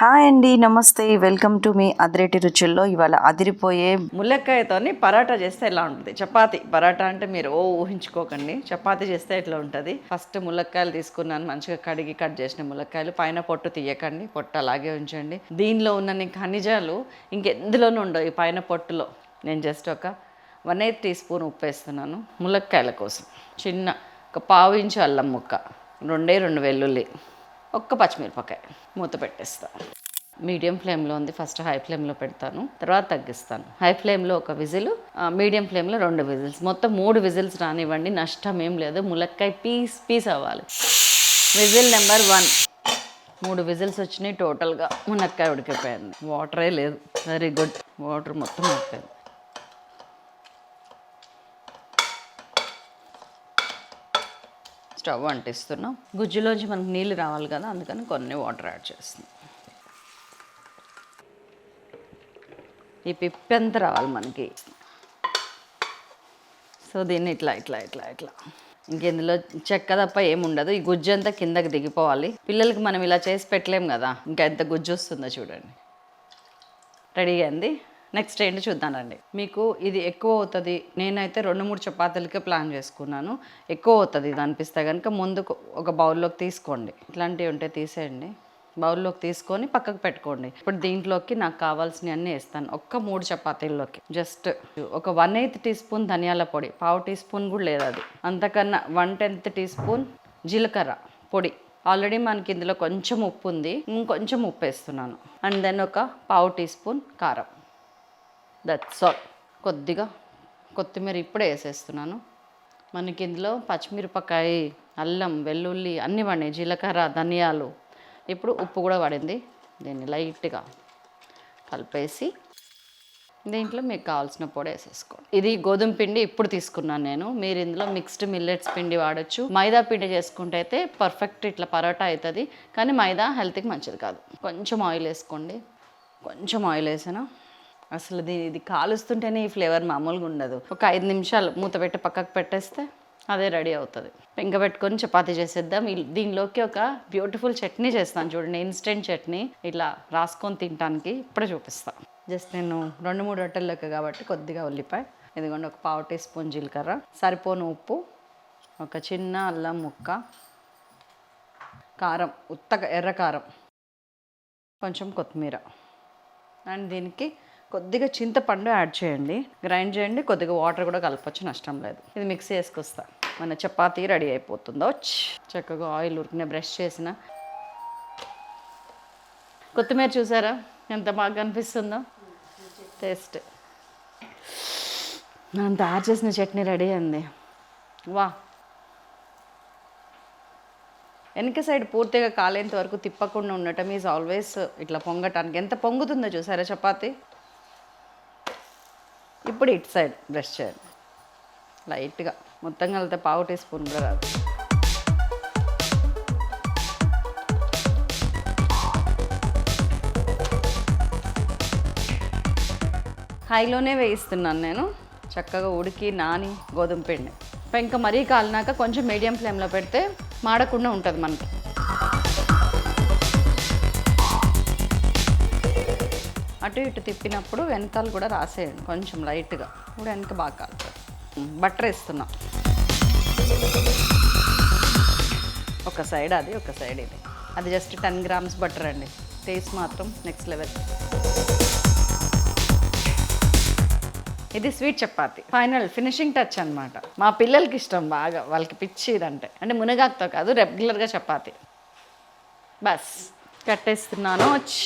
Hi అండి నమస్తే. Welcome to మీ అదిరేటి రుచుల్లో. ఇవాళ అదిరిపోయే ములక్కాయతోని పరాటా చేస్తే ఎలా ఉంటుంది? చపాతి. పరాటా అంటే మీరు ఓ ఊహించుకోకండి. చపాతి చేస్తే ఎట్లా ఉంటుంది? ఫస్ట్ ములక్కాయలు తీసుకున్నాను. మంచిగా కడిగి కట్ చేసిన ములక్కాయలు పైన పొట్టు తీయకండి. పొట్టు అలాగే ఉంచండి. దీనిలో ఉన్న ఖనిజాలు ఇంకెందులోనూ ఉండవు. ఈ పైన పొట్టులో. నేను జస్ట్ ఒక వన్ ఎయిత్ టీ స్పూన్ ఉప్పు వేస్తున్నాను ములక్కాయల కోసం. చిన్న ఒక పావు ఇంచు అల్లం ముక్క. రెండే రెండు వెల్లుల్లి. ఒక్క పచ్చిమిరపకాయ మూత పెట్టేస్తా. మీడియం ఫ్లేమ్లో ఉంది. ఫస్ట్ హై ఫ్లేమ్లో పెడతాను. తర్వాత తగ్గిస్తాను. హై ఫ్లేమ్లో ఒక విజిల్ మీడియం ఫ్లేమ్లో రెండు విజిల్స్. మొత్తం మూడు విజిల్స్ రానివ్వండి. నష్టం ఏం లేదు. ములక్కాయ పీస్ పీస్ అవ్వాలి. Whistle number one. మూడు విజిల్స్ వచ్చినాయి టోటల్గా. మునక్కాయ ఉడికిపోయింది. వాటరే లేదు. Very good. వాటర్ మొత్తం ఉడికింది స్టవ్ అంటిస్తున్నాం. గుజ్జులోంచి మనకు నీళ్ళు రావాలి కదా అందుకని కొన్ని వాటర్ యాడ్ చేస్తున్నాం. ఈ పిప్పి ఎంత రావాలి మనకి? సో దీన్ని ఇట్లా ఇట్లా ఇట్లా ఇట్లా. ఇంకెందులో చెక్క తప్ప ఏముండదు ఈ గుజ్జు అంతా కిందకి దిగిపోవాలి. పిల్లలకి మనం ఇలా చేసి పెట్టలేం కదా ఇంకా ఎంత గుజ్జు వస్తుందో చూడండి. రెడీ అయింది? నెక్స్ట్ ఏంటి చూద్దానండి మీకు ఇది ఎక్కువ అవుతుంది. నేనైతే రెండు మూడు చపాతీలకే ప్లాన్ చేసుకున్నాను. ఎక్కువ అవుతుంది ఇది అనిపిస్తే కనుక ముందు ఒక బౌల్లోకి తీసుకోండి. ఇట్లాంటివి ఉంటే తీసేయండి. బౌల్లోకి తీసుకొని పక్కకు పెట్టుకోండి. ఇప్పుడు దీంట్లోకి నాకు కావాల్సినవి అన్నీ వేస్తాను. ఒక్క మూడు చపాతీల్లోకి. జస్ట్ ఒక వన్ ఎయిత్ టీ స్పూన్ ధనియాల పొడి. పావు టీ స్పూన్ కూడా లేదు అది. అంతకన్నా వన్ టెన్త్ టీ స్పూన్ జీలకర్ర పొడి. ఆల్రెడీ మనకి ఇందులో కొంచెం ఉప్పు ఉంది. ఇంకొంచెం ఉప్పు వేస్తున్నాను. అండ్ దెన్ ఒక పావు టీ స్పూన్ కారం. దట్స్ ఆల్ కొద్దిగా కొత్తిమీర ఇప్పుడే వేసేస్తున్నాను. మనకి ఇందులో పచ్చిమిరపకాయ అల్లం వెల్లుల్లి అన్నీ పడినాయి జీలకర్ర ధనియాలు. ఇప్పుడు ఉప్పు కూడా పడింది దీన్ని లైట్గా కలిపేసి దీంట్లో మీకు కావాల్సిన పొడి వేసేసుకోండి. ఇది గోధుమ పిండి ఇప్పుడు తీసుకున్నాను నేను. మీరు ఇందులో మిక్స్డ్ మిల్లెట్స్ పిండి వాడచ్చు. మైదా పిండి చేసుకుంటే అయితే పర్ఫెక్ట్ ఇట్లా పరోటా అవుతుంది. కానీ మైదా హెల్త్కి మంచిది కాదు. కొంచెం ఆయిల్ వేసుకోండి. కొంచెం ఆయిల్ వేసాను? అసలు దీని ఇది కాలుస్తుంటేనే ఈ ఫ్లేవర్ మామూలుగా ఉండదు. ఒక ఐదు నిమిషాలు మూత పెట్టి పక్కకు పెట్టేస్తే అదే రెడీ అవుతుంది. పెంక పెట్టుకొని చపాతి చేసేద్దాం. దీనిలోకి ఒక బ్యూటిఫుల్ చట్నీ చేస్తాను చూడండి ఇన్స్టెంట్ చట్నీ. ఇట్లా రాసుకొని తినడానికి ఇప్పుడే చూపిస్తాను జస్ట్ నేను రెండు మూడు రొట్టెల్లోకి కాబట్టి కొద్దిగా ఉల్లిపాయ ఇదిగోండి ఒక పావు టీ స్పూన్ జీలకర్ర సరిపోను ఉప్పు ఒక చిన్న అల్లం ముక్క కారం ఉత్తగా ఎర్ర కారం కొంచెం కొత్తిమీర. అండ్ దీనికి కొద్దిగా చింతపండు యాడ్ చేయండి. గ్రైండ్ చేయండి కొద్దిగా వాటర్ కూడా కలపచ్చు నష్టం లేదు. ఇది మిక్స్ చేసుకొస్తా. మన చపాతీ రెడీ అయిపోతుందో. చక్కగా ఆయిల్ ఉరికిన బ్రష్ చేసిన. కొత్తిమీర చూసారా? ఎంత బాగా అనిపిస్తుందో టేస్ట్. మనం తయారు చేసిన చట్నీ రెడీ అయింది. వా! వెనక సైడ్ పూర్తిగా కాలేంత వరకు తిప్పకుండా ఉండటం ఈజ్ ఆల్వేస్ ఇట్లా పొంగటానికి. ఎంత పొంగుతుందో చూసారా చపాతి? ఇప్పుడు ఇటు సైడ్ బ్రష్ చేయండి. లైట్గా. మొత్తం కలితే పావు టీ స్పూన్ కూడా రాదు. హైలోనే వేయిస్తున్నాను నేను. చక్కగా ఉడికి నాని గోధుమ పిండి. ఇంకా మరీ కాలినాక కొంచెం మీడియం ఫ్లేమ్లో పెడితే మాడకుండా ఉంటుంది మనకి. అటు ఇటు తిప్పినప్పుడు వెనకాల కూడా రాసేయండి కొంచెం లైట్గా. ఇప్పుడు వెనక బాగా కాలుతుంది. బటర్ వేస్తున్నాం. ఒక సైడ్ అది ఒక సైడ్ ఇది. అది జస్ట్ టెన్ గ్రామ్స్ బటర్ అండి. టేస్ట్ మాత్రం నెక్స్ట్ లెవెల్ ఇది sweet chapati. Final finishing touch అనమాట మా పిల్లలకి ఇష్టం బాగా వాళ్ళకి పిచ్చి ఇదంటే. అంటే మునగాకుతో కాదు రెగ్యులర్గా చపాతి. బస్. కట్టేస్తున్నాను. ఛ్.